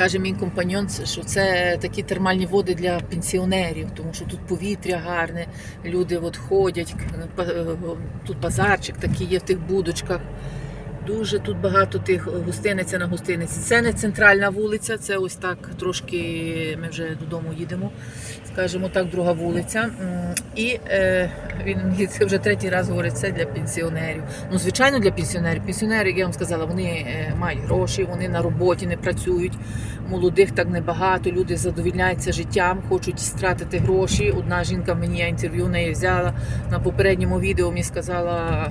Каже мій компаньон, що це такі термальні води для пенсіонерів, тому що тут повітря гарне, люди от ходять, е, тут базарчик такий є в тих будочках. Дуже тут багато тих гостиниця на гостиниці. Це не центральна вулиця, це ось так трошки ми вже додому їдемо. Скажімо так, друга вулиця. І е, він це вже третій раз говорить, це для пенсіонерів. Ну, звичайно, для пенсіонерів. Пенсіонери, як я вам сказала, вони е, мають гроші, вони на роботі не працюють. Молодих так небагато. Люди задовільняються життям, хочуть стратити гроші. Одна жінка мені я інтерв'ю неї взяла на попередньому відео. Мені сказала,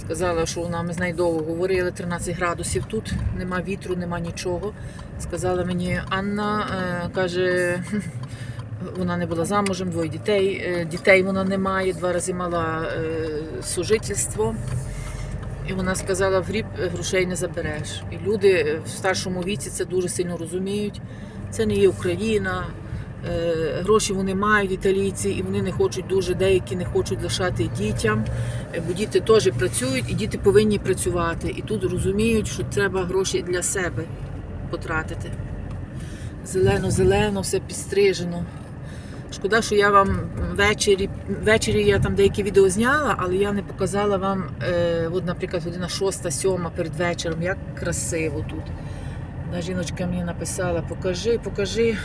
сказала, що вона ми з нею довго говорили. 13 градусів тут, нема вітру, нема нічого. Сказала мені Анна, е, каже. Вона не була замужем, двоє дітей. Е, Дітей вона не має, два рази мала е, сужительство. І вона сказала, в гріб грошей не забереш. І люди в старшому віці це дуже сильно розуміють. Це не є Україна. Е, Гроші вони мають італійці, і вони не хочуть дуже, деякі не хочуть лишати дітям, е, бо діти теж працюють, і діти повинні працювати. І тут розуміють, що треба гроші для себе потратити. Зелено-зелено, все підстрижено. Шкода, що я вам ввечері, ввечері я там деякі відео зняла, але я не показала вам, е, от, наприклад, година 6-7 перед вечором, як красиво тут. Жіночка мені написала, покажи, покажи,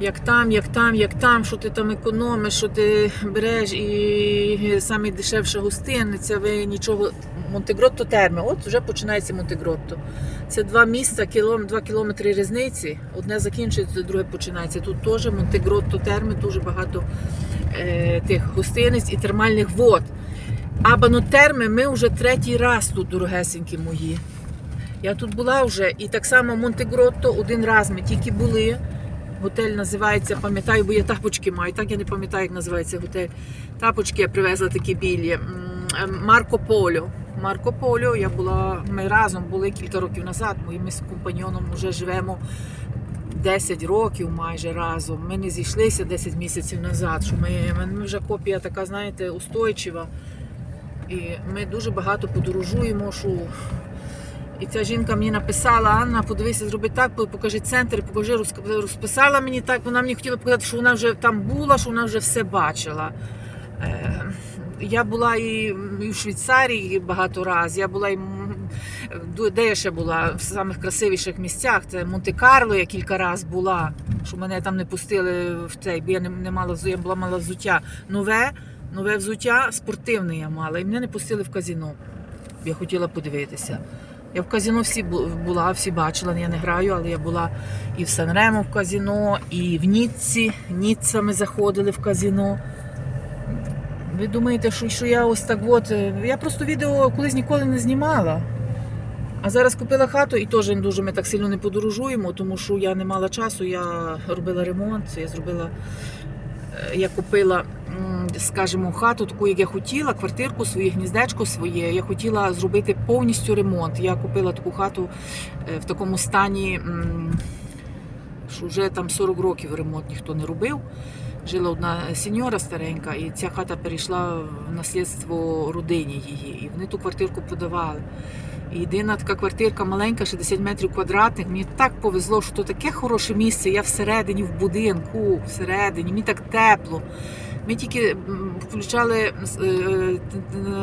як там, як там, як там, що ти там економиш, що ти береш і саме дешевша гостиниця, ви нічого. Монтегротто терми, от вже починається Монтегротто. Це два міста, кілом, два кілометри різниці. Одне закінчується, друге починається. Тут теж Монтегротто терми, дуже багато е, тих гостиниць і термальних вод. А банотерми ми вже третій раз тут, дорогесенькі мої. Я тут була вже, і так само Монтегротто один раз ми тільки були. Готель називається, пам'ятаю, бо я тапочки маю. Так я не пам'ятаю, як називається готель. Тапочки я привезла такі білі. Е, Марко Поло. Марко Поло, я була, ми разом були кілька років назад. Ми, ми з компаньоном вже живемо 10 років майже разом. Ми не зійшлися 10 місяців назад. Що ми, ми вже копія така, знаєте, устойчива. І ми дуже багато подорожуємо. Що... І ця жінка мені написала, Анна, подивися, зроби так, покажи центр, покажи, розписала мені так. Вона мені хотіла показати, що вона вже там була, що вона вже все бачила. Е, Я була і в Швейцарії багато разів. Я була і де я ще була в самих красивіших місцях. Це Монте-Карло, я кілька разів була, що мене там не пустили в цей, бо я не, не мала я була мала взуття. Нове, нове взуття, спортивне я мала, і мене не пустили в казіно. Я хотіла подивитися. Я в казіно всі була, всі бачила, я не граю, але я була і в Санремо в казіно, і в Ніцці. Ніцца ми заходили в казіно. Ви думаєте, що, що я ось так от. е, Я просто відео колись ніколи не знімала. А зараз купила хату і теж дуже ми так сильно не подорожуємо, тому що я не мала часу, я робила ремонт, я зробила. е, Я купила, скажімо, хату таку, як я хотіла, квартирку своє, гніздечко своє. Я хотіла зробити повністю ремонт. Я купила таку хату е, в такому стані, що вже там 40 років ремонт ніхто не робив. Жила одна сеньора старенька, і ця хата перейшла в наслідство родині її. І вони ту квартирку подавали. Єдина така квартирка маленька, 60 метрів квадратних. Мені так повезло, що то таке хороше місце. Я всередині в будинку, всередині, мені так тепло. Ми тільки включали е, е,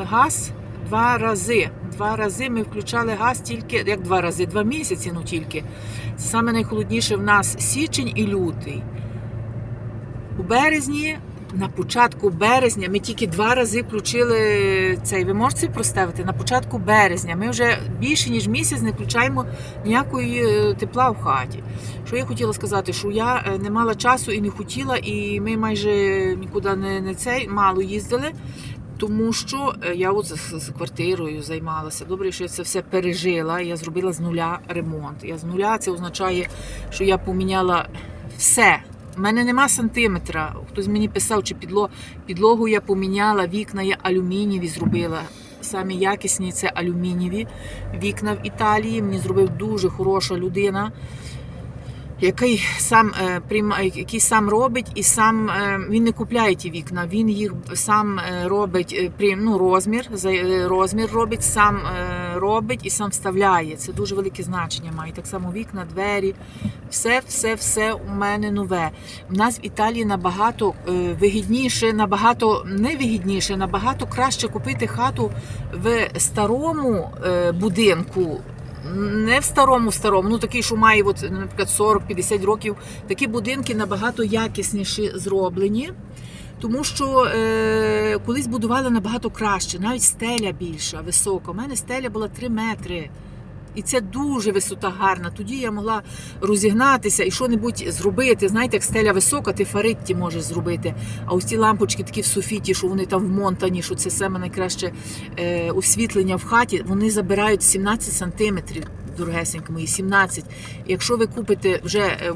газ два рази. Два рази ми включали газ тільки, як два рази, два місяці, ну тільки. Саме найхолодніше в нас січень і лютий. У березні, на початку березня, ми тільки два рази включили цей. Ви можете проставити? На початку березня. Ми вже більше ніж місяць не включаємо ніякої е, тепла в хаті. Що я хотіла сказати, що я е, не мала часу і не хотіла, і ми майже нікуди не, не цей мало їздили. Тому що е, я от з, квартирою займалася. Добре, що я це все пережила. Я зробила з нуля ремонт. Я з нуля це означає, що я поміняла все. У мене нема сантиметра. Хтось мені писав, чи підло... підлогу я поміняла, вікна я алюмінієві зробила. Самі якісні це алюмінієві вікна в Італії. Мені зробив дуже хороша людина який сам е, прийма- який сам робить, і сам е, він не купляє ті вікна. Він їх сам е, робить е, ну, розмір, за- е, розмір робить, сам е, робить і сам вставляє. Це дуже велике значення має. Так само вікна, двері, все, все, все у мене нове. У нас в Італії набагато е, вигідніше, набагато не вигідніше, набагато краще купити хату в старому е, будинку. Не в старому старому, ну такий, що має, от, наприклад, 40-50 років. Такі будинки набагато якісніші зроблені. Тому що е, колись будували набагато краще, навіть стеля більша, висока. У мене стеля була 3 метри. І це дуже висота гарна. Тоді я могла розігнатися і що-небудь зробити. Знаєте, як стеля висока, ти фаритті можеш зробити. А ось ці лампочки такі в суфіті, що вони там вмонтані, що це саме найкраще е, освітлення в хаті, вони забирають 17 сантиметрів, дорогесенькі мої, 17. Якщо ви купите вже. е,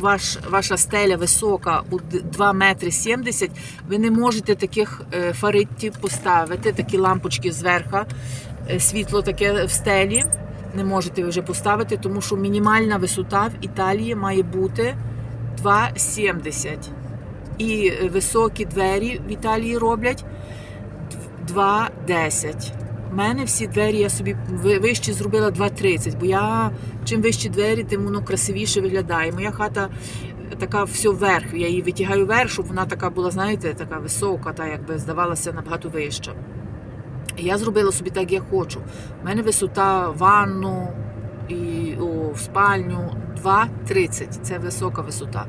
Ваш, ваша стеля висока, буде 2 метри 70, ви не можете таких е, фариттів поставити, такі лампочки зверху, е, світло таке в стелі не можете вже поставити, тому що мінімальна висота в Італії має бути 2,70. І е, високі двері в Італії роблять 2,10. У мене всі двері я собі ви- вище зробила 2,30, бо я чим вищі двері, тим воно красивіше виглядає. Моя хата е, така все вверх. Я її витягаю вверх, щоб вона така була, знаєте, така висока, та якби здавалася набагато вища. Я зробила собі так, як хочу. У мене висота ванну і о, в спальню 2,30. Це висока висота.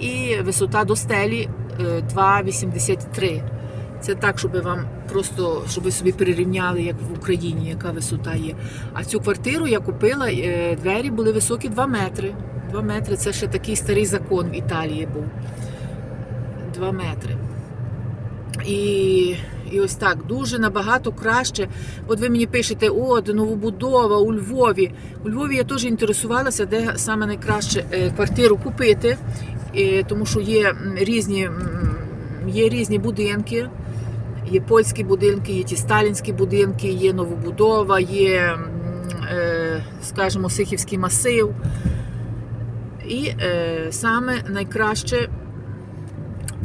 І висота до стелі е, 2,83. Це так, щоб вам просто щоб ви собі перерівняли, як в Україні, яка висота є. А цю квартиру я купила, е, двері були високі 2 метри. 2 метри це ще такий старий закон в Італії був. 2 метри. І, і ось так дуже набагато краще. От ви мені пишете, о, де новобудова у Львові. У Львові я теж інтересувалася, де саме найкраще е, квартиру купити, тому що є різні, є різні будинки. Є польські будинки, є ті сталінські будинки, є новобудова, є, е, скажімо, Сихівський масив. І е, саме найкраще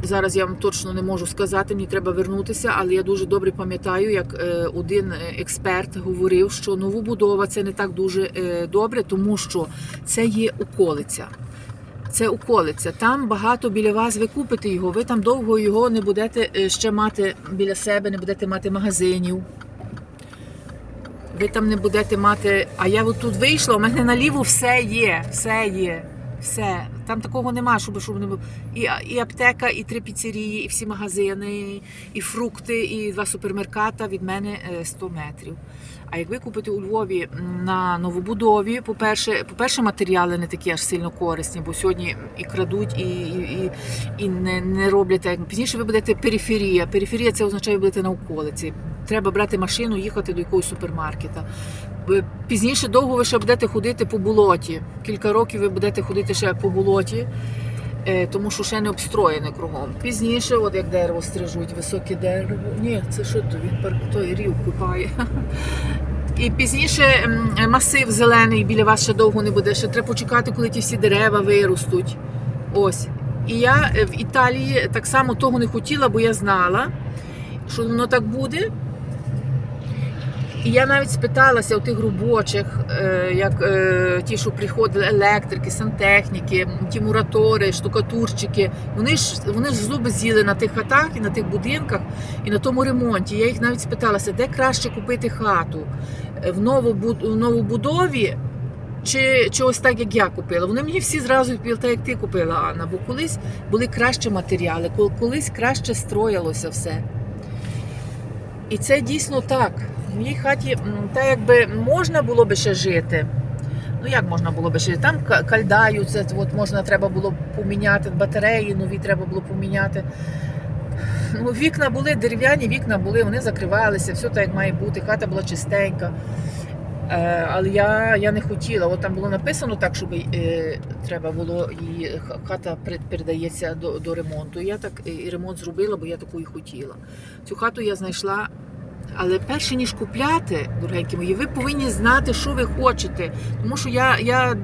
Зараз я вам точно не можу сказати, мені треба вернутися, але я дуже добре пам'ятаю, як е, один експерт говорив, що новобудова це не так дуже е, добре, тому що це є околиця. Це околиця. Там багато біля вас ви купите його. Ви там довго його не будете е, ще мати біля себе, не будете мати магазинів. Ви там не будете мати. А я от тут вийшла, у мене наліво все є, все є. Все. Там такого нема, щоб, щоб не було. І, і аптека, і три піцерії, і всі магазини, і фрукти, і два супермерката від мене е, 100 метрів. А як ви купите у Львові на новобудові, по-перше, по-перше, матеріали не такі аж сильно корисні, бо сьогодні і крадуть, і, і, і, не, не роблять. Пізніше ви будете периферія. Периферія це означає, ви будете на околиці. Треба брати машину, їхати до якогось супермаркета. Ви- Пізніше довго ви ще будете ходити по болоті. Кілька років ви будете ходити ще по болоті, е, тому що ще не обстроєне кругом. Пізніше, от як дерево стрижуть, високе дерево. Ні, це що то він пар- той рів купає. І пізніше масив зелений біля вас ще довго не буде. Ще треба почекати, коли ті всі дерева виростуть. Ось. І я е, в Італії так само того не хотіла, бо я знала, що воно так буде. І я навіть спиталася у тих робочих, е, як е, ті, що приходили, електрики, сантехніки, ті муратори, штукатурщики. Вони ж вони ж зуби з'їли на тих хатах і на тих будинках, і на тому ремонті. Я їх навіть спиталася, де краще купити хату Е, в новобуд- в новобудові. Чи, чи ось так, як я купила. Вони мені всі зразу відповіли, так як ти купила, Анна, бо колись були кращі матеріали, колись краще строїлося все. І це дійсно так. В моїй хаті та якби можна було би ще жити. Ну як можна було би жити? Там ка- кальдаю, це от можна треба було поміняти батареї, нові треба було поміняти. Ну, вікна були дерев'яні, вікна були, вони закривалися, все так як має бути, хата була чистенька. Е, але я, я не хотіла. От там було написано так, щоб е, треба було х- хата передається до, до ремонту. Я так і і ремонт зробила, бо я таку і хотіла. Цю хату я знайшла. Але перше ніж купляти, дорогенькі мої, ви повинні знати, що ви хочете. Тому що я, я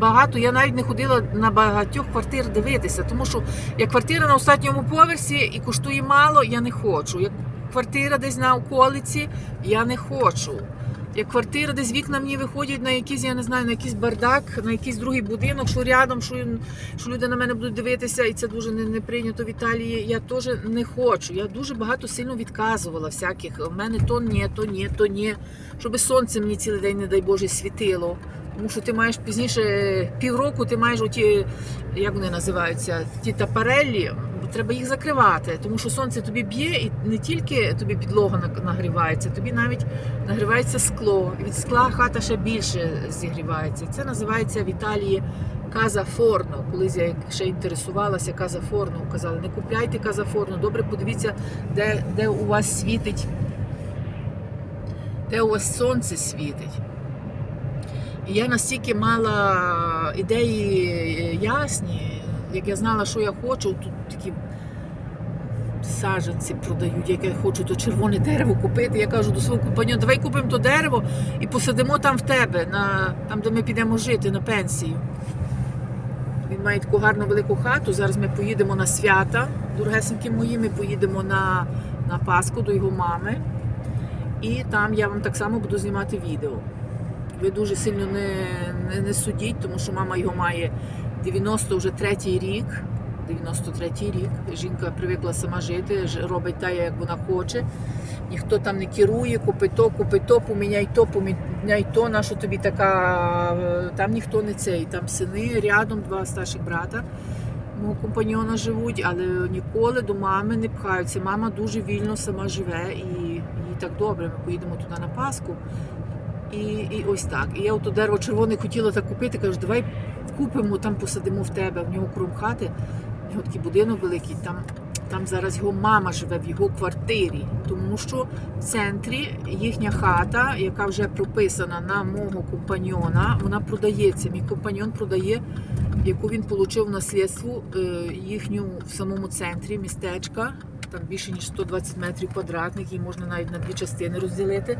багато, я навіть не ходила на багатьох квартир дивитися, тому що як квартира на останньому поверсі і коштує мало, я не хочу. Як квартира десь на околиці, я не хочу. Як квартира, десь вікна мені виходять на якийсь, я не знаю, на якийсь бардак, на якийсь другий будинок, що рядом, що, що люди на мене будуть дивитися, і це дуже не, не прийнято в Італії. Я теж не хочу. Я дуже багато сильно відказувала всяких. У мене то ні, то ні, то ні. Щоб сонце мені цілий день, не дай Боже, світило. Тому що ти маєш пізніше півроку, ти маєш оті, як вони називаються, ті тапареллі, треба їх закривати, тому що сонце тобі б'є, і не тільки тобі підлога нагрівається, тобі навіть нагрівається скло. Від скла хата ще більше зігрівається. Це називається в Італії каза форно. Колись я ще інтересувалася каза форно. Казали, не купляйте каза форно. Добре, подивіться, де, де у вас світить, де у вас сонце світить. І я настільки мала ідеї е, ясні, як я знала, що я хочу, тут такі саджанці продають, як я хочу то червоне дерево купити. Я кажу до свого компаньона, давай купимо то дерево і посадимо там в тебе, на, там, де ми підемо жити на пенсію. Він має таку гарну велику хату. Зараз ми поїдемо на свята. Дорогесенькі мої, ми поїдемо на, на Пасху до його мами. І там я вам так само буду знімати відео. Ви дуже сильно не, не, не судіть, тому що мама його має 90 вже третій рік. 93-й рік. Жінка привикла сама жити, робить так, як вона хоче. Ніхто там не керує, купи то, купи то, поміняй то, поміняй то, на що тобі така. е, Там ніхто не цей. Там сини рядом, два старших брата мого компаньона живуть, але ніколи до мами не пхаються. Мама дуже вільно сама живе і їй так добре. Ми поїдемо туди на Пасху. І, і ось так. І я ото дерево червоне хотіла так купити, кажу, давай купимо, там посадимо в тебе, в нього кром хати. В нього такий будинок великий, там, там зараз його мама живе в його квартирі, тому що в центрі їхня хата, яка вже прописана на мого компаньона, вона продається. Мій компаньон продає, яку він отримав наслідство е, їхню в самому центрі містечка. Там більше ніж 120 метрів квадратних, її можна навіть на дві частини розділити.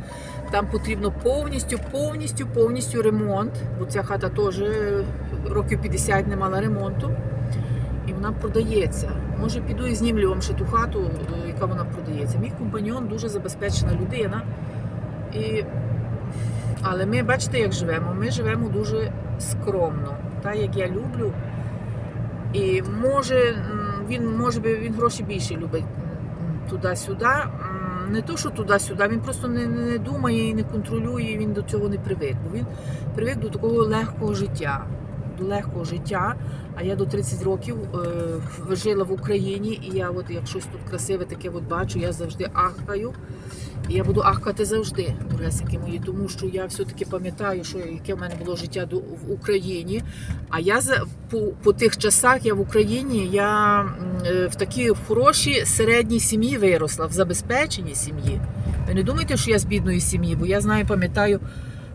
Там потрібно повністю, повністю, повністю ремонт, бо ця хата теж е, років 50 не мала ремонту. І вона продається. Може, піду і знімлю вам ще ту хату, е, яка вона продається. Мій компаньон дуже забезпечена людина. І... Але ми, бачите, як живемо. Ми живемо дуже скромно, так як я люблю. І може, він може би він гроші більше любить туди-сюди. Не то, що туди-сюди, він просто не, не думає і не контролює, він до цього не привик. Бо він привик до такого легкого життя. До легкого життя. А я до 30 років е, жила в Україні, і я, от як щось тут красиве таке от бачу, я завжди ахкаю. Я буду ахкати завжди, дорогесенькі мої, тому що я все-таки пам'ятаю, що яке в мене було життя в Україні. А я по, по тих часах я в Україні я е, в такій хорошій середній сім'ї виросла, в забезпеченій сім'ї. Ви не думайте, що я з бідної сім'ї, бо я знаю, пам'ятаю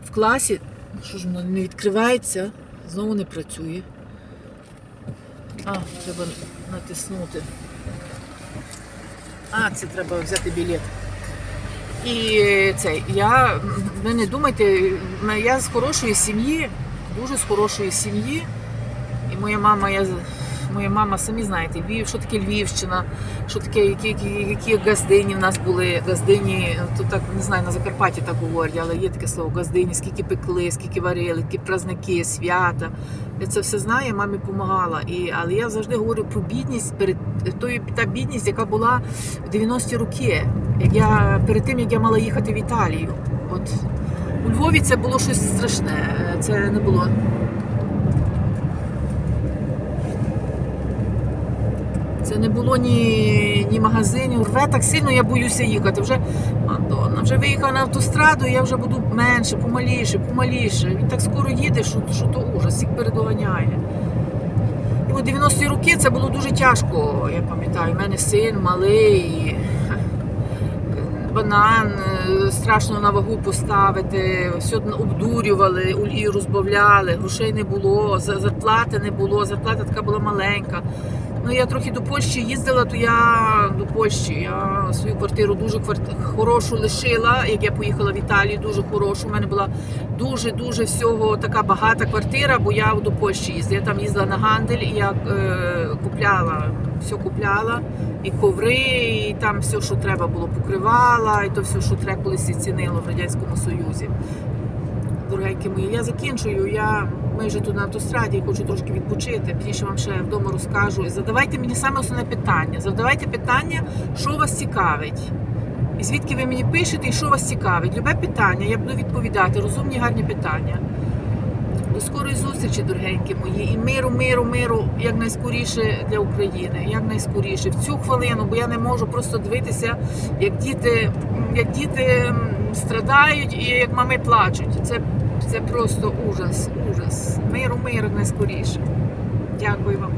в класі, що ж воно не відкривається, знову не працює. А, треба натиснути. А, це треба взяти білет. І це, я, ви не думайте, я з хорошої сім'ї, дуже з хорошої сім'ї. І моя мама, я, моя мама, самі знаєте, Львів, що таке Львівщина, що таке, які, які, які газдині в нас були. Газдині, то так не знаю, на Закарпатті так говорять, але є таке слово газдині, скільки пекли, скільки варили, які праздники, свята. Я це все знаю, мамі допомагала. Але я завжди говорю про бідність перед тою та бідність, яка була в 90-ті роки. Як я перед тим як я мала їхати в Італію. От у Львові це було щось страшне. Це не було. Це не було ні, ні магазинів. Рве так сильно я боюся їхати. Вже Мадонна, вже виїхала на автостраду, я вже буду менше, помаліше, помаліше. Він так скоро їде, що, що то ужас, всіх передоганяє. І у 90-ті роки це було дуже тяжко. Я пам'ятаю, у мене син малий, банан, е, страшно на вагу поставити, все обдурювали, олію розбавляли, грошей не було, зарплати не було, зарплата така була маленька. Ну, я трохи до Польщі їздила, то я до Польщі. Я свою квартиру дуже кварт- хорошу лишила, як я поїхала в Італію, дуже хорошу. У мене була дуже-дуже всього така багата квартира, бо я до Польщі їздила. Я там їздила на гандель і я е, купляла, все купляла. І коври, і там все, що треба було, покривала, і то все, що треба колись цінило в Радянському Союзі. Дорогенькі мої, я закінчую. Я ми вже тут на автостраді, хочу трошки відпочити. Пізніше вам ще вдома розкажу. Задавайте мені саме основне питання. Задавайте питання, що вас цікавить. І звідки ви мені пишете, і що вас цікавить. Любе питання, я буду відповідати. Розумні, гарні питання. До скорої зустрічі, дорогенькі мої, і миру, миру, миру якнайскоріше для України, якнайскоріше. В цю хвилину, бо я не можу просто дивитися, як діти, як діти страдають і як мами плачуть. Це, це просто ужас, ужас. Миру, миру найскоріше. Дякую вам.